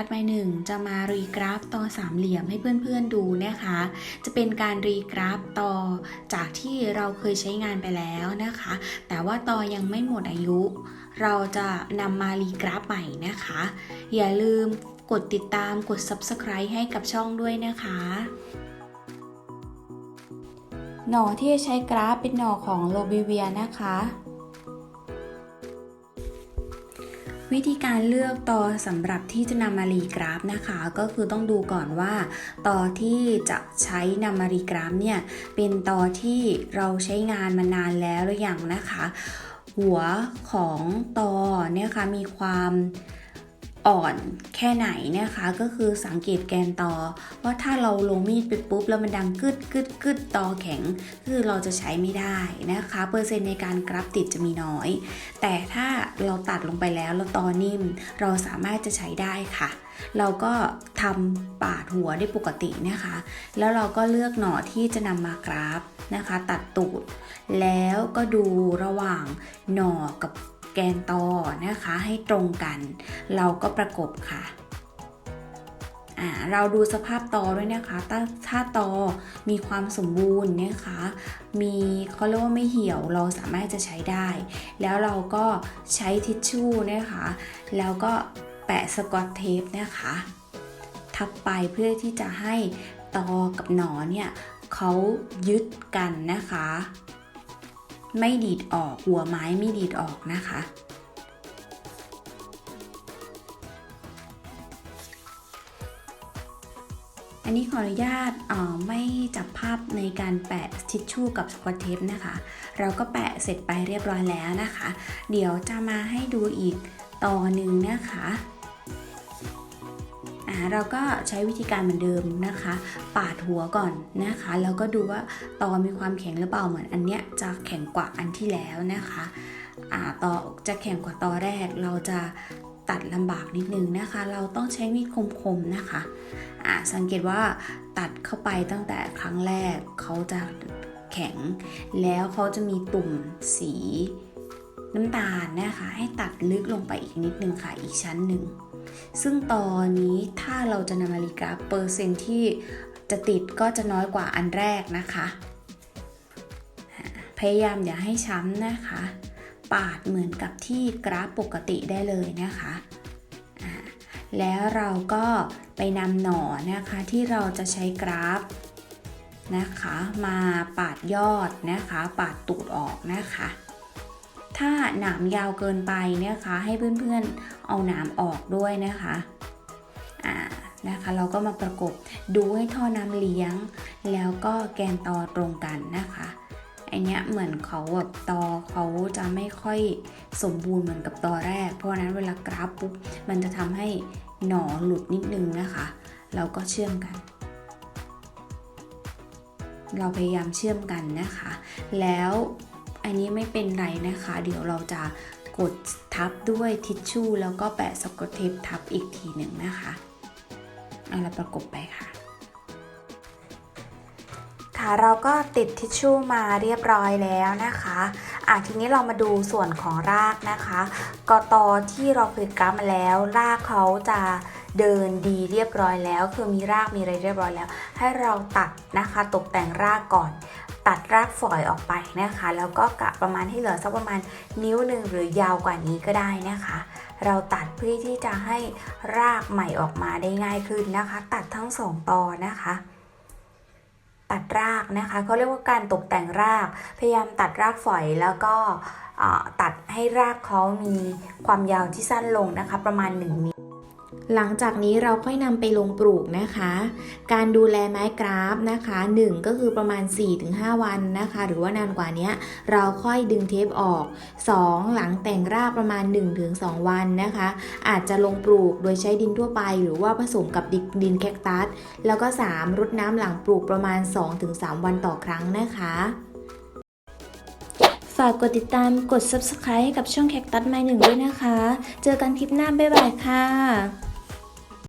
กัสไมหนึ่งจะมารีกราฟต่อสามเหลี่ยมให้เพื่อนๆดูนะคะ จะเป็นการรีกราฟต่อจากที่เราเคยใช้งานไปแล้วนะคะ แต่ว่าต่อยังไม่หมดอายุ เราจะนำมารีกราฟใหม่นะคะ อย่าลืมกดติดตามกด subscribe ให้กับช่องด้วยนะคะหน่อที่จะใช้กราฟเป็นหน่อของโลบิเวียนะคะ วิธีการเลือกตอสำหรับที่จะนำมารีกราฟนะคะ ก็คือต้องดูก่อนว่าตอที่จะใช้นำมารีกราฟเนี่ยเป็นตอที่เราใช้งานมานานแล้วหรือยังนะคะ หัวของตอเนี่ยค่ะมีความ อ่อนแค่ไหนนะคะ ก็คือสังเกตแกนตอว่าถ้าเราลงมีดไปปุ๊บแล้วมันดังกึดกึดกึดตอแข็ง คือเราจะใช้ไม่ได้นะคะ เปอร์เซ็นต์ในการกรับติดจะมีน้อย แต่ถ้าเราตัดลงไปแล้วแล้วตอนิ่ม เราสามารถจะใช้ได้ค่ะ เราก็ทำปาดหัวได้ปกตินะคะ แล้วเราก็เลือกหน่อที่จะนำมากราฟนะคะ ตัดตูด แล้วก็ดูระหว่างหน่อกับ แกนตอนะคะให้ตรงกัน เราก็ประกบค่ะเราดูสภาพตอด้วยนะคะถ้าถ้าตอมีความสมบูรณ์นะคะ มีเขาเรียกว่าไม่เหี่ยว เราสามารถจะใช้ได้ แล้วเราก็ใช้ทิชชู่นะคะ แล้วก็แปะสกอตเทปนะคะ ทับไปเพื่อที่จะให้ตอกับหนอนเนี่ยเขายึดกันนะคะ ไม่ดีดออกหัวไม้ไม่ดีดออกนะคะ อันนี้ขออนุญาตไม่จับภาพในการแปะทิชชู่กับสกอตเทปนะคะ เราก็แปะเสร็จไปเรียบร้อยแล้วนะคะ เดี๋ยวจะมาให้ดูอีกต่อหนึ่งนะคะ เราก็ใช้วิธีการเหมือนเดิมนะคะ ปาดหัวก่อนนะคะ แล้วก็ดูว่าตอมีความแข็งหรือเปล่าเหมือนอันเนี้ยจะแข็งกว่าอันที่แล้วนะคะอ่าตอจะแข็งกว่าตอแรก เราจะตัดลำบากนิดนึงนะคะ เราต้องใช้มีดคมๆนะคะอ่าสังเกตว่าตัดเข้าไปตั้งแต่ครั้งแรกเขาจะแข็ง แล้วเขาจะมีตุ่มสีน้ำตาลนะคะ ให้ตัดลึกลงไปอีกนิดนึงค่ะอีกชั้นหนึ่ง ซึ่งตอนนี้ถ้าเราจะนำนาฬิกาเปอร์เซ็นที่จะติดก็จะน้อยกว่าอันแรกนะคะ พยายามอย่าให้ช้ำนะคะ ปาดเหมือนกับที่กราฟปกติได้เลยนะคะ แล้วเราก็ไปนำหน่อนะคะที่เราจะใช้กราฟนะคะ มาปาดยอดนะคะ ปาดตูดออกนะคะ ถ้าหนามยาวเกินไปนะคะ ให้เพื่อนๆเอาหนามออกด้วยนะคะอ่านะคะ เราก็มาประกบดูให้ท่อน้ำเลี้ยง แล้วก็แกนตอตรงกันนะคะไอเนี้ยเหมือนเขาแบบตอเขาจะไม่ค่อยสมบูรณ์เหมือนกับตอแรก เพราะฉะนั้นเวลากราฟปุ๊บมันจะทำให้หนอหลุดนิดนึงนะคะเราก็เชื่อมกัน เราพยายามเชื่อมกันนะคะ แล้ว อันนี้ไม่เป็นไรนะคะ เดี๋ยวเราจะกดทับด้วยทิชชู่แล้วก็แปะสกอตเทปทับอีกทีหนึ่งนะคะเอาเราประกบไปค่ะ ค่ะเราก็ติดทิชชู่มาเรียบร้อยแล้วนะคะอะทีนี้เรามาดูส่วนของรากนะคะกตอที่เราเคยกราฟมาแล้ว รากเขาจะเดินดีเรียบร้อยแล้ว คือมีรากมีอะไรเรียบร้อยแล้ว ให้เราตัดนะคะ ตกแต่งรากก่อน ตัดรากฝอยออกไปนะคะ แล้วก็กะประมาณให้เหลือสักประมาณนิ้วหนึ่งหรือยาวกว่านี้ก็ได้นะคะ เราตัดเพื่อที่จะให้รากใหม่ออกมาได้ง่ายขึ้นนะคะ ตัดทั้งสองตอนะคะตัดรากนะคะเขาเรียกว่าการตกแต่งราก พยายามตัดรากฝอยแล้วก็ตัดให้รากเขามีความยาวที่สั้นลงนะคะ ประมาณ1มิล หลังจากนี้เราค่อยนำไปลงปลูกนะคะ การดูแลไม้กราฟนะคะ 1 ก็คือประมาณ 4-5 วันนะคะ หรือว่านานกว่านี้เราค่อยดึงเทปออก 2 หลังแต่งรากประมาณ 1-2 วันนะคะ อาจจะลงปลูกโดยใช้ดินทั่วไป หรือว่าผสมกับดินแคคตัส แล้วก็ 3 รดน้ำหลังปลูกประมาณ 2-3 วันต่อครั้งนะคะฝากกดติดตามกด subscribe ให้กับช่องแคคตัสไมหนึ่งด้วยนะคะ เจอกันคลิปหน้า บ๊ายบายค่ะ